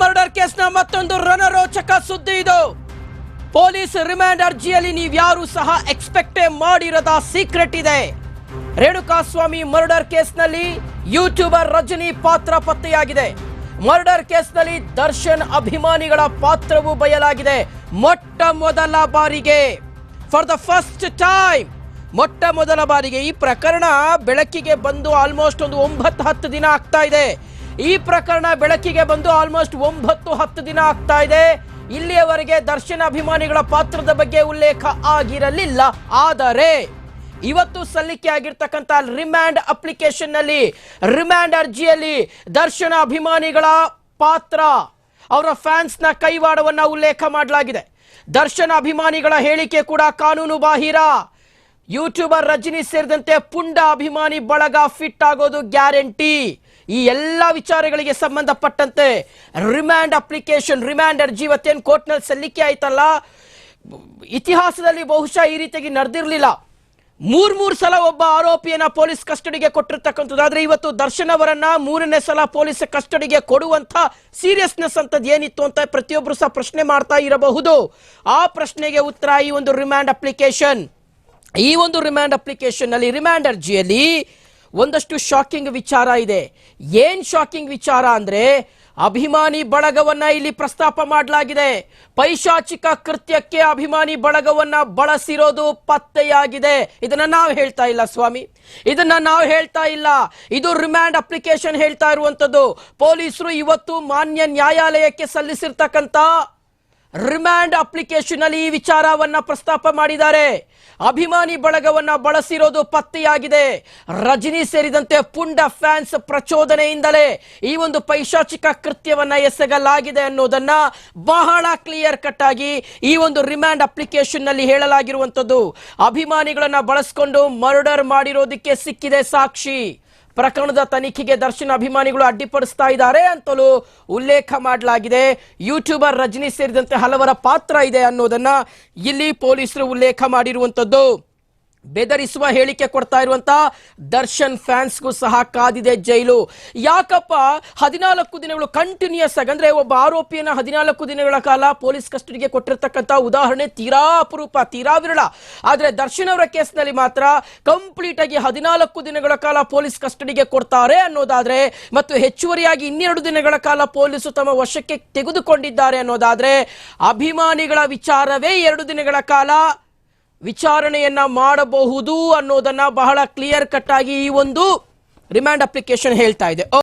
Murder ಕೇಸ್ನ ಮತ್ತೊಂದು ರಣರೋಚಕ ಸುದ್ದಿ ಇದು. ಪೊಲೀಸ್ ರಿಮ್ಯಾಂಡ್ ಅರ್ಜಿಯಲ್ಲಿ ನೀವ್ಯಾರು ಸಹ ಎಕ್ಸ್ಪೆಕ್ಟೇ ಮಾಡಿರದ ಸೀಕ್ರೆಟ್ ಇದೆ. ರೇಣುಕಾಸ್ವಾಮಿ ಮರ್ಡರ್ ಕೇಸ್ನಲ್ಲಿ ಯೂಟ್ಯೂಬರ್ ರಜನಿ ಪಾತ್ರ ಪತ್ತೆಯಾಗಿದೆ. ಮರ್ಡರ್ ಕೇಸ್ನಲ್ಲಿ ದರ್ಶನ್ ಅಭಿಮಾನಿಗಳ ಪಾತ್ರವು ಬಯಲಾಗಿದೆ ಮೊಟ್ಟ ಮೊದಲ ಬಾರಿಗೆ. ಫಾರ್ ದ ಫಸ್ಟ್ ಟೈಮ್ ಮೊಟ್ಟ ಮೊದಲ ಬಾರಿಗೆ ಈ ಪ್ರಕರಣ ಬೆಳಕಿಗೆ ಬಂದು ಆಲ್ಮೋಸ್ಟ್ ಒಂದು ಒಂಬತ್ತು ಹತ್ತು ದಿನ ಆಗ್ತಾ ಇದೆ. ಈ ಪ್ರಕರಣ ಬೆಳಕಿಗೆ ಬಂದು ಆಲ್ಮೋಸ್ಟ್ ಒಂಬತ್ತು ಹತ್ತು ದಿನ ಆಗ್ತಾ ಇದೆ. ಇಲ್ಲಿಯವರೆಗೆ ದರ್ಶನ್ ಅಭಿಮಾನಿಗಳ ಪಾತ್ರದ ಬಗ್ಗೆ ಉಲ್ಲೇಖ ಆಗಿರಲಿಲ್ಲ. ಆದರೆ ಇವತ್ತು ಸಲ್ಲಿಕೆ ಆಗಿರ್ತಕ್ಕಂಥ ರಿಮ್ಯಾಂಡ್ ಅಪ್ಲಿಕೇಶನ್ನಲ್ಲಿ ರಿಮ್ಯಾಂಡ್ ಅರ್ಜಿಯಲ್ಲಿ ದರ್ಶನ ಅಭಿಮಾನಿಗಳ ಪಾತ್ರ, ಅವರ ಫ್ಯಾನ್ಸ್ನ ಕೈವಾಡವನ್ನ ಉಲ್ಲೇಖ ಮಾಡಲಾಗಿದೆ. ದರ್ಶನ ಅಭಿಮಾನಿಗಳ ಹೇಳಿಕೆ ಕೂಡ ಕಾನೂನು ಬಾಹಿರ ಯೂಟ್ಯೂಬರ್ ರಜನಿ ಸೇರಿದಂತೆ ಪುಂಡ ಅಭಿಮಾನಿ ಬಳಗ ಫಿಟ್ ಆಗೋದು ಗ್ಯಾರಂಟಿ. ಈ ಎಲ್ಲ ವಿಚಾರಗಳಿಗೆ ಸಂಬಂಧಪಟ್ಟಂತೆ ರಿಮ್ಯಾಂಡ್ ಅಪ್ಲಿಕೇಶನ್ ರಿಮ್ಯಾಂಡ್ ಅರ್ಜಿ ಇವತ್ತೇನು ಕೋರ್ಟ್ನಲ್ಲಿ ಸಲ್ಲಿಕೆ ಆಯ್ತಲ್ಲ? ಇತಿಹಾಸದಲ್ಲಿ ಬಹುಶಃ ಈ ರೀತಿಯಾಗಿ ನಡೆದಿರಲಿಲ್ಲ. ಮೂರ್ ಮೂರ್ ಸಲ ಒಬ್ಬ ಆರೋಪಿಯನ್ನ ಪೊಲೀಸ್ ಕಸ್ಟಡಿಗೆ ಕೊಟ್ಟಿರ್ತಕ್ಕಂಥದ್ದು ಆದ್ರೆ ಇವತ್ತು ದರ್ಶನ್ ಅವರನ್ನ ಮೂರನೇ ಸಲ ಪೊಲೀಸ್ ಕಸ್ಟಡಿಗೆ ಕೊಡುವಂತ ಸೀರಿಯಸ್ನೆಸ್ ಅಂತದ್ ಏನಿತ್ತು ಅಂತ ಪ್ರತಿಯೊಬ್ರು ಸಹ ಪ್ರಶ್ನೆ ಮಾಡ್ತಾ ಇರಬಹುದು. ಆ ಪ್ರಶ್ನೆಗೆ ಉತ್ತರ ಈ ಒಂದು ರಿಮ್ಯಾಂಡ್ ಅಪ್ಲಿಕೇಶನ್ ಈ ಒಂದು ರಿಮ್ಯಾಂಡ್ ಅಪ್ಲಿಕೇಶನ್ನಲ್ಲಿ ರಿಮ್ಯಾಂಡ್ ಅರ್ಜಿಯಲ್ಲಿ ಒಂದಷ್ಟು ಶಾಕಿಂಗ್ ವಿಚಾರ ಇದೆ. ಏನ್ ಶಾಕಿಂಗ್ ವಿಚಾರ ಅಂದ್ರೆ, ಅಭಿಮಾನಿ ಬಳಗವನ್ನ ಇಲ್ಲಿ ಪ್ರಸ್ತಾಪ ಮಾಡಲಾಗಿದೆ. ಪೈಶಾಚಿಕ ಕೃತ್ಯಕ್ಕೆ ಅಭಿಮಾನಿ ಬಳಗವನ್ನ ಬಳಸಿರೋದು ಪತ್ತೆಯಾಗಿದೆ. ಇದನ್ನ ನಾವು ಹೇಳ್ತಾ ಇಲ್ಲ, ಸ್ವಾಮಿ. ಇದನ್ನ ನಾವು ಹೇಳ್ತಾ ಇಲ್ಲ. ಇದು ರಿಮ್ಯಾಂಡ್ ಅಪ್ಲಿಕೇಶನ್ ಹೇಳ್ತಾ ಇರುವಂತದ್ದು ಪೊಲೀಸರು ಇವತ್ತು ಮಾನ್ಯ ನ್ಯಾಯಾಲಯಕ್ಕೆ ಸಲ್ಲಿಸಿರ್ತಕ್ಕಂಥ ರಿಮ್ಯಾಂಡ್ ಅಪ್ಲಿಕೇಶನ್ ಅಲ್ಲಿ ಈ ವಿಚಾರವನ್ನ ಪ್ರಸ್ತಾಪ ಮಾಡಿದ್ದಾರೆ. ಅಭಿಮಾನಿ ಬಳಗವನ್ನ ಬಳಸಿರೋದು ಪತ್ತೆಯಾಗಿದೆ. ರಜನಿ ಸೇರಿದಂತೆ ಪುಂಡ ಫ್ಯಾನ್ಸ್ ಪ್ರಚೋದನೆಯಿಂದಲೇ ಈ ಒಂದು ಪೈಶಾಚಿಕ ಕೃತ್ಯವನ್ನ ಎಸಗಲಾಗಿದೆ ಅನ್ನೋದನ್ನ ಬಹಳ ಕ್ಲಿಯರ್ ಕಟ್ ಆಗಿ ಈ ಒಂದು ರಿಮ್ಯಾಂಡ್ ಅಪ್ಲಿಕೇಶನ್ನಲ್ಲಿ ಹೇಳಲಾಗಿರುವಂತದ್ದು ಅಭಿಮಾನಿಗಳನ್ನ ಬಳಸ್ಕೊಂಡು ಮರ್ಡರ್ ಮಾಡಿರೋದಕ್ಕೆ ಸಿಕ್ಕಿದೆ ಸಾಕ್ಷಿ. ಪ್ರಕರಣದ ತನಿಖೆಗೆ ದರ್ಶನ್ ಅಭಿಮಾನಿಗಳು ಅಡ್ಡಿಪಡಿಸ್ತಾ ಇದ್ದಾರೆ ಅಂತಲೂ ಉಲ್ಲೇಖ ಮಾಡಲಾಗಿದೆ. ಯೂಟ್ಯೂಬರ್ ರಜನಿ ಸೇರಿದಂತೆ ಹಲವರ ಪಾತ್ರ ಇದೆ ಅನ್ನೋದನ್ನ ಇಲ್ಲಿ ಪೊಲೀಸರು ಉಲ್ಲೇಖ ಮಾಡಿರುವಂತದ್ದು. ಬೆದರಿಸುವ ಹೇಳಿಕೆ ಕೊಡ್ತಾ ಇರುವಂತ ದರ್ಶನ್ ಫ್ಯಾನ್ಸ್ಗೂ ಸಹ ಕಾದಿದೆ ಜೈಲು. ಯಾಕಪ್ಪ? ಹದಿನಾಲ್ಕು ದಿನಗಳು ಕಂಟಿನ್ಯೂಸ್ ಆಗಿ, ಅಂದ್ರೆ ಒಬ್ಬ ಆರೋಪಿಯನ್ನ ಹದಿನಾಲ್ಕು ದಿನಗಳ ಕಾಲ ಪೊಲೀಸ್ ಕಸ್ಟಡಿಗೆ ಕೊಟ್ಟಿರ್ತಕ್ಕಂಥ ಉದಾಹರಣೆ ತೀರಾ ಅಪರೂಪ, ತೀರಾ ವಿರಳ. ಆದ್ರೆ ದರ್ಶನ್ ಅವರ ಕೇಸ್ನಲ್ಲಿ ಮಾತ್ರ ಕಂಪ್ಲೀಟ್ ಆಗಿ ಹದಿನಾಲ್ಕು ದಿನಗಳ ಕಾಲ ಪೊಲೀಸ್ ಕಸ್ಟಡಿಗೆ ಕೊಡ್ತಾರೆ ಅನ್ನೋದಾದ್ರೆ, ಮತ್ತು ಹೆಚ್ಚುವರಿಯಾಗಿ ಇನ್ನೆರಡು ದಿನಗಳ ಕಾಲ ಪೊಲೀಸರು ತಮ್ಮ ವಶಕ್ಕೆ ತೆಗೆದುಕೊಂಡಿದ್ದಾರೆ ಅನ್ನೋದಾದ್ರೆ, ಅಭಿಮಾನಿಗಳ ವಿಚಾರವೇ ಎರಡು ದಿನಗಳ ಕಾಲ ವಿಚಾರಣೆಯನ್ನ ಮಾಡಬಹುದು ಅನ್ನೋದನ್ನ ಬಹಳ ಕ್ಲಿಯರ್ ಕಟ್ ಆಗಿ ಈ ಒಂದು ರಿಮ್ಯಾಂಡ್ ಅಪ್ಲಿಕೇಶನ್ ಹೇಳ್ತಾ ಇದೆ.